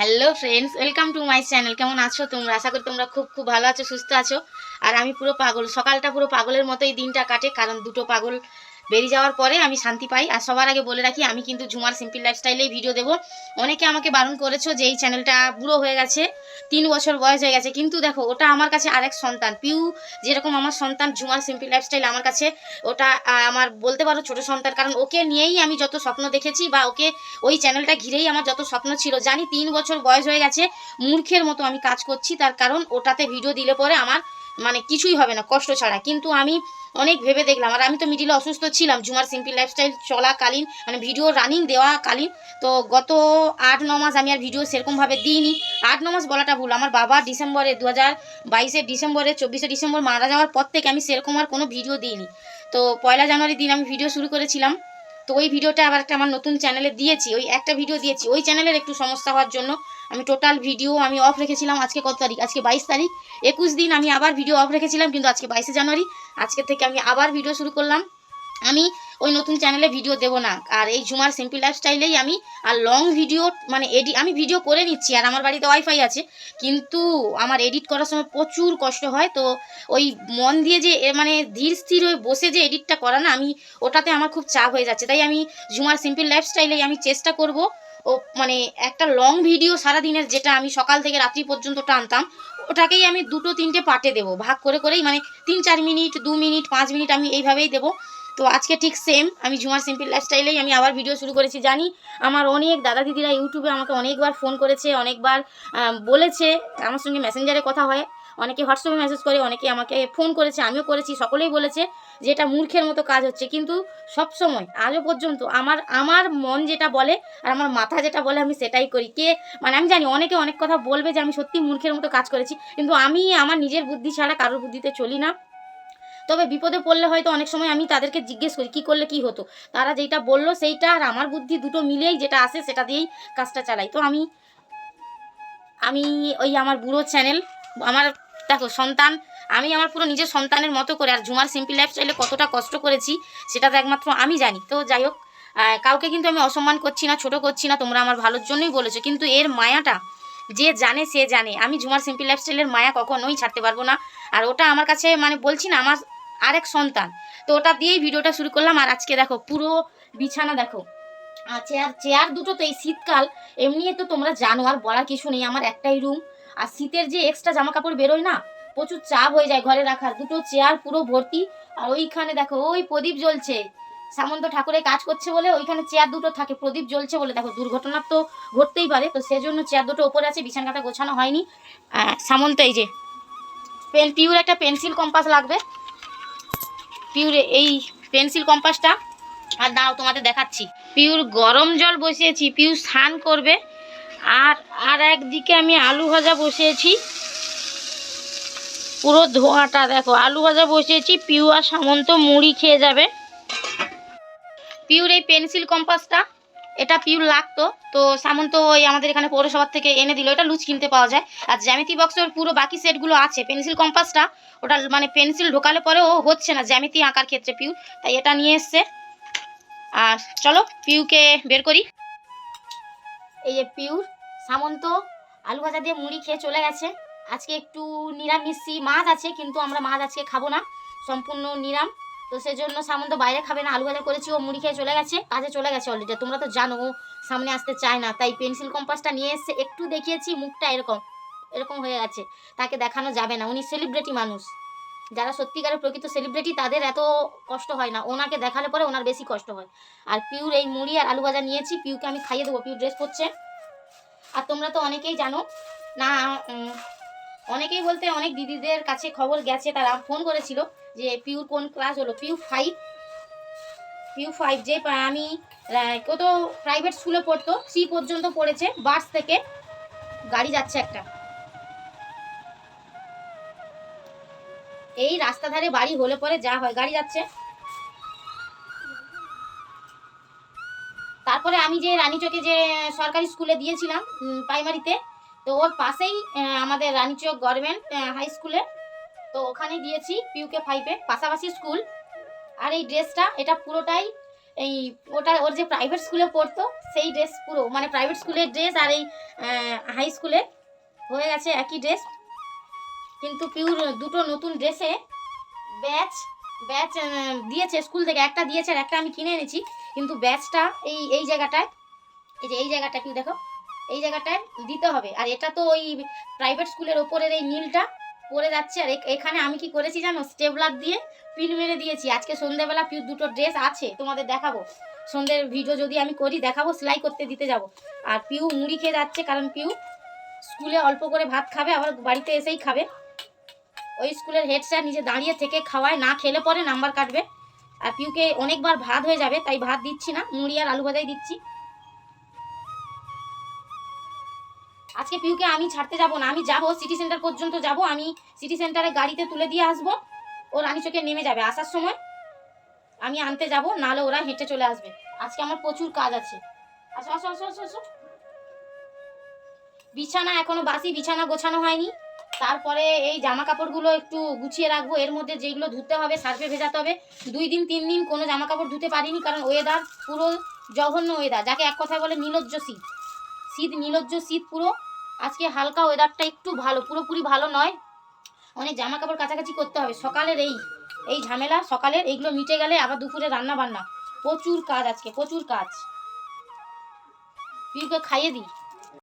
Hello friends welcome to my channel কেমন আছো তোমরা? আশা করি তোমরা খুব খুব ভালো আছো, সুস্থ আছো। আর আমি পুরো পাগল। সকালটা পুরো পাগলের মতোই দিনটা কাটে, কারণ দুটো পাগল বেরিয়ে যাওয়ার পরে আমি শান্তি পাই। আর সবার আগে বলে রাখি, আমি কিন্তু ঝুমার সিম্পল লাইফস্টাইলেই ভিডিও দেবো। অনেকে আমাকে বারণ করেছ যে এই চ্যানেলটা বুড়ো হয়ে গেছে, তিন বছর বয়স হয়ে গেছে। কিন্তু দেখো, ওটা আমার কাছে আরেক সন্তান। পিউ যেরকম আমার সন্তান, ঝুমার সিম্পল লাইফস্টাইল আমার কাছে, ওটা আমার বলতে পারো ছোট সন্তান। কারণ ওকে নিয়েই আমি যত স্বপ্ন দেখেছি বা ওকে ওই চ্যানেলটা ঘিরেই আমার যত স্বপ্ন ছিল। জানি তিন বছর বয়স হয়ে গেছে, মূর্খের মতো আমি কাজ করছি। তার কারণ ওটাতে ভিডিও দিলে পরে আমার মানে কিছুই হবে না, কষ্ট ছাড়া। কিন্তু আমি অনেক ভেবে দেখলাম, আর আমি তো মিডিলে অসুস্থ ছিলাম ঝুমার সিম্পল লাইফস্টাইল চলাকালীন মানে ভিডিও রানিং দেওয়াকালীন, তো গত আট, ন মাস আমি আর ভিডিও সেরকমভাবে দিইনি। আট, ন মাস বলাটা ভুল, আমার বাবা ডিসেম্বরে দু হাজার বাইশে ডিসেম্বরে, চব্বিশে ডিসেম্বর মারা যাওয়ার পর থেকে আমি সেরকম আর কোনো ভিডিও দিইনি। তো পয়লা জানুয়ারি দিন আমি ভিডিও শুরু করেছিলাম তো ওই ভিডিওটা আবার একটা আমার নতুন চ্যানেলে দিয়েছি, ওই একটা ভিডিও দিয়েছি, ওই চ্যানেলের একটু সমস্যা হওয়ার জন্য আমি টোটাল ভিডিও আমি অফ রেখেছিলাম আজকে কত তারিখ? আজকে বাইশ তারিখ। একুশ দিন আমি আবার ভিডিও অফ রেখেছিলাম, কিন্তু আজকে বাইশে জানুয়ারি। আজকে থেকে আমি আবার ভিডিও শুরু করলাম। আমি ওই নতুন চ্যানেলে ভিডিও দেবো না। আর এই ঝুমার সিম্পল লাইফস্টাইলেই আমি আর লং ভিডিও মানে এডি আমি ভিডিও করে নিচ্ছি, আর আমার বাড়িতে ওয়াইফাই আছে। কিন্তু আমার এডিট করার সময় প্রচুর কষ্ট হয়, তো ওই মন দিয়ে যে মানে ধীর স্থির হয়ে বসে যে এডিটটা করা না, আমি ওটাতে আমার খুব চাপ হয়ে যাচ্ছে। তাই আমি ঝুমার সিম্পল লাইফস্টাইলেই আমি চেষ্টা করব, ও মানে একটা লং ভিডিও সারা দিনের যেটা আমি সকাল থেকে রাত্রি পর্যন্ত টানতাম, ওটাকেই আমি দুটো তিনটে পার্টে দেবো। ভাগ করে করেই মানে তিন চার মিনিট, দু মিনিট, পাঁচ মিনিট আমি এইভাবেই দেবো। তো আজকে ঠিক সেম আমি ঝুমার সিম্পল লাইফস্টাইলেই আমি আবার ভিডিও শুরু করেছি, জানি আমার অনেক দাদা দিদিরা ইউটিউবে আমাকে অনেকবার ফোন করেছে, অনেকবার বলেছে, আমার সঙ্গে মেসেঞ্জারে কথা হয়, অনেকে হোয়াটসঅ্যাপে মেসেজ করে, অনেকে আমাকে ফোন করেছে, আমিও করেছি, সকলেই বলেছে যে এটা মূর্খের মতো কাজ হচ্ছে, কিন্তু সব সময় আজও পর্যন্ত আমার আমার মন যেটা বলে আর আমার মাথা যেটা বলে আমি সেটাই করি। কে মানে আমি জানি অনেকে অনেক কথা বলবে যে আমি সত্যি মূর্খের মতো কাজ করেছি, কিন্তু আমি আমার নিজের বুদ্ধি ছাড়া কারোর বুদ্ধিতে চলি না। তবে বিপদে পড়লে হয়তো অনেক সময় আমি তাদেরকে জিজ্ঞেস করি, কী করলে কি হতো? তারা যেটা বলল সেইটা আর আমার বুদ্ধি দুটো মিলেই যেটা আসে সেটা দিয়েই কাজটা চালাই। তো আমি আমি ওই আমার বুড়ো চ্যানেল আমার দেখো সন্তান, আমি আমার পুরো নিজের সন্তানের মতো করে আর ঝুমার সিম্পল লাইফ চাইলে কতটা কষ্ট করেছি সেটা তো একমাত্র আমি জানি। তো যাই হোক কাউকে কিন্তু আমি অসম্মান করছি না, ছোট করছি না, তোমরা আমার ভালোর জন্যই বলেছ, কিন্তু এর মায়াটা যে জানে সে জানে। আমি ঝুমার সিম্পল লাইফস্টাইলের মায়া কখনোই ছাড়তে পারব না। আর ওটা আমার কাছে মানে বলছি না, আমার আরেক সন্তান। তো ওটা দিয়েই ভিডিওটা শুরু করলাম। আর আজকে দেখো, পুরো বিছানা দেখো। আর চেয়ার চেয়ার দুটো তো এই শীতকাল। এমনি তো তোমরা জানো, আর বলার কিছু নেই। আমার একটাই রুম আর শীতের যে এক্সট্রা জামা কাপড় বেরোয় না, প্রচুর চাপ হয়ে যায় ঘরে রাখার। দুটো চেয়ার পুরো ভর্তি। আর ওইখানে দেখো, ওই প্রদীপ জ্বলছে। সামন্ত ঠাকুরের কাজ করছে বলে ওইখানে চেয়ার দুটো থাকে। প্রদীপ জ্বলছে বলে দেখো, দুর্ঘটনা তো ঘটতেই পারে। তো সেজন্য চেয়ার দুটো ওপরে আছে, বিছানা কাটা গোছানো হয়নি। সামন্ত এই যে, পেন পিউর একটা পেন্সিল কম্পাস লাগবে। পিউরে এই পেন্সিল কম্পাসটা। আর দাও তোমাদের দেখাচ্ছি। পিউর গরম জল বসিয়েছি, পিউর স্নান করবে। আর আর একদিকে আমি আলু ভাজা বসিয়েছি। পুরো ধোঁয়াটা দেখো, আলু ভাজা বসিয়েছি, পিউ আর সামন্ত মুড়ি খেয়ে যাবে। পিউর এই পেন্সিল কম্পাসটা। এটা পিউর লাগতো। তো সামন্ত ওই আমাদের এখানে পৌরসভার থেকে এনে দিল। এটা লুজ কিনতে পাওয়া যায়। আর জ্যামিতি বক্সের পুরো বাকি সেটগুলো আছে। পেন্সিল কম্পাসটা ওটা মানে পেন্সিল ঢোকালে পরেও হচ্ছে না। জ্যামিতি আঁকার ক্ষেত্রে পিউ তাই এটা নিয়ে এসছে। আর চলো পিউকে বের করি। এই যে পিউর সামন্ত আলু ভাজা দিয়ে মুড়ি খেয়ে চলে গেছে। আজকে একটু নিরামিষি মাছ আছে, কিন্তু আমরা মাছ আজকে খাব না। সম্পূর্ণ নিরাম। তো সেজন্য সামন্ত বাইরে খাবে না আলু ভাজা করেছি, ও মুড়ি খেয়ে চলে গেছে, কাজে চলে গেছে অলরেডি তোমরা তো জানো, ও সামনে আসতে চায় না, তাই পেন্সিল কম্পাসটা নিয়ে এসছে, একটু দেখিয়েছি মুখটা এরকম এরকম হয়ে গেছে, তাকে দেখানো যাবে না, উনি সেলিব্রিটি মানুষ, যারা সত্যিকারের প্রকৃত সেলিব্রিটি তাদের এত কষ্ট হয় না, ওনাকে দেখালে পরে ওনার বেশি কষ্ট হয়, আর পিউর এই মুড়ি আর আলু ভাজা নিয়েছি পিউকে আমি খাইয়ে দেবো পিউ ড্রেস পরছে, আর তোমরা তো অনেকেই জানো, না অনেকেই বলতে অনেক দিদিদের কাছে খবর গেছে, তারা ফোন করেছিল যে পিউর কোন ক্লাস হলো? পিউ ফাইভ পিউ ফাইভ যে আমি আহ, ও তো প্রাইভেট স্কুলে পড়তো সি পর্যন্ত পড়েছে বাস থেকে গাড়ি যাচ্ছে একটা। এই রাস্তা ধারে বাড়ি হলে পরে যা হয় গাড়ি যাচ্ছে। তারপরে আমি যে রানীচকে যে সরকারি স্কুলে দিয়েছিলাম প্রাইমারিতে তো ওর পাশেই আমাদের রানীচক গভর্নমেন্ট হাই স্কুলে তো ওখানে দিয়েছি পিউকে ফাইভে পাশাপাশি স্কুল আর এই ড্রেসটা এটা পুরোটাই এই ওটা ওর যে প্রাইভেট স্কুলে পড়তো, সেই ড্রেস পুরো মানে প্রাইভেট স্কুলের ড্রেস আর এই হাই স্কুলে হয়ে গেছে একই ড্রেস কিন্তু পিউর দুটো নতুন ড্রেসে ব্যাচ ব্যাচ দিয়েছে স্কুল থেকে। একটা দিয়েছে আর একটা আমি কিনে এনেছি। কিন্তু ব্যাচটা এই এই জায়গাটায়, এই যে এই জায়গাটা পিউ দেখো, এই জায়গাটায় দিতে হবে। আর এটা তো ওই প্রাইভেট স্কুলের ওপরের এই নীলটা পড়ে যাচ্ছে আর এখানে আমি কি করেছি জানো? স্টেবলার দিয়ে পিন মেরে দিয়েছি। আজকে সন্ধ্যেবেলা পিউ দুটো ড্রেস আছে, তোমাদের দেখাবো। সন্ধ্যের ভিডিও যদি আমি করি, দেখাবো, সেলাই করতে দিতে যাব। আর পিউ মুড়ি খেয়ে যাচ্ছে, কারণ পিউ স্কুলে অল্প করে ভাত খাবে, আবার বাড়িতে এসেই খাবে। ওই স্কুলের হেড স্যার নিজে দাঁড়িয়ে থেকে খাওয়ায়, না খেলে পরে নাম্বার কাটবে। আর পিউকে অনেকবার ভাত হয়ে যাবে, তাই ভাত দিচ্ছি না, মুড়ি আর আলু ভাজাই দিচ্ছি। আজকে পিউকে আমি ছাড়তে যাব না, আমি যাব সিটি সেন্টার পর্যন্ত যাব, আমি সিটি সেন্টারে গাড়িতে তুলে দিয়ে আসব, ও চোখে নেমে যাবে আসার সময়। আমি আনতে যাব, নাহলে ওরা হেঁটে চলে আসবে। আজকে আমার প্রচুর কাজ আছে। আসো আসো আসো আসো আসো। বিছানা এখনও বাসি, বিছানা গোছানো হয়নি। তারপরে এই জামা কাপড়গুলো একটু গুছিয়ে রাখব, এর মধ্যে যেগুলো ধুতে হবে, সার্ফে ভেজাতে হবে। দুই দিন, তিন দিন কোনো জামা কাপড় ধুতে পারিনি, কারণ ওয়েদার পুরো জঘন্য ওয়েদার যাকে এক কথায় বলে নীলজ্জ শীত, নীলজ্জ শীত পুরো। আজকে হালকা ওয়েদারটা একটু ভালো, পুরোপুরি ভালো নয়। অনেক জামা কাপড় কাছাকাছি করতে হবে, সকালের এই এই ঝামেলা, সকালের এইগুলো মিটে গেলে আবার দুপুরে রান্না বান্না প্রচুর কাজ আজকে, প্রচুর কাজ। পিউকে খাইয়ে দিই।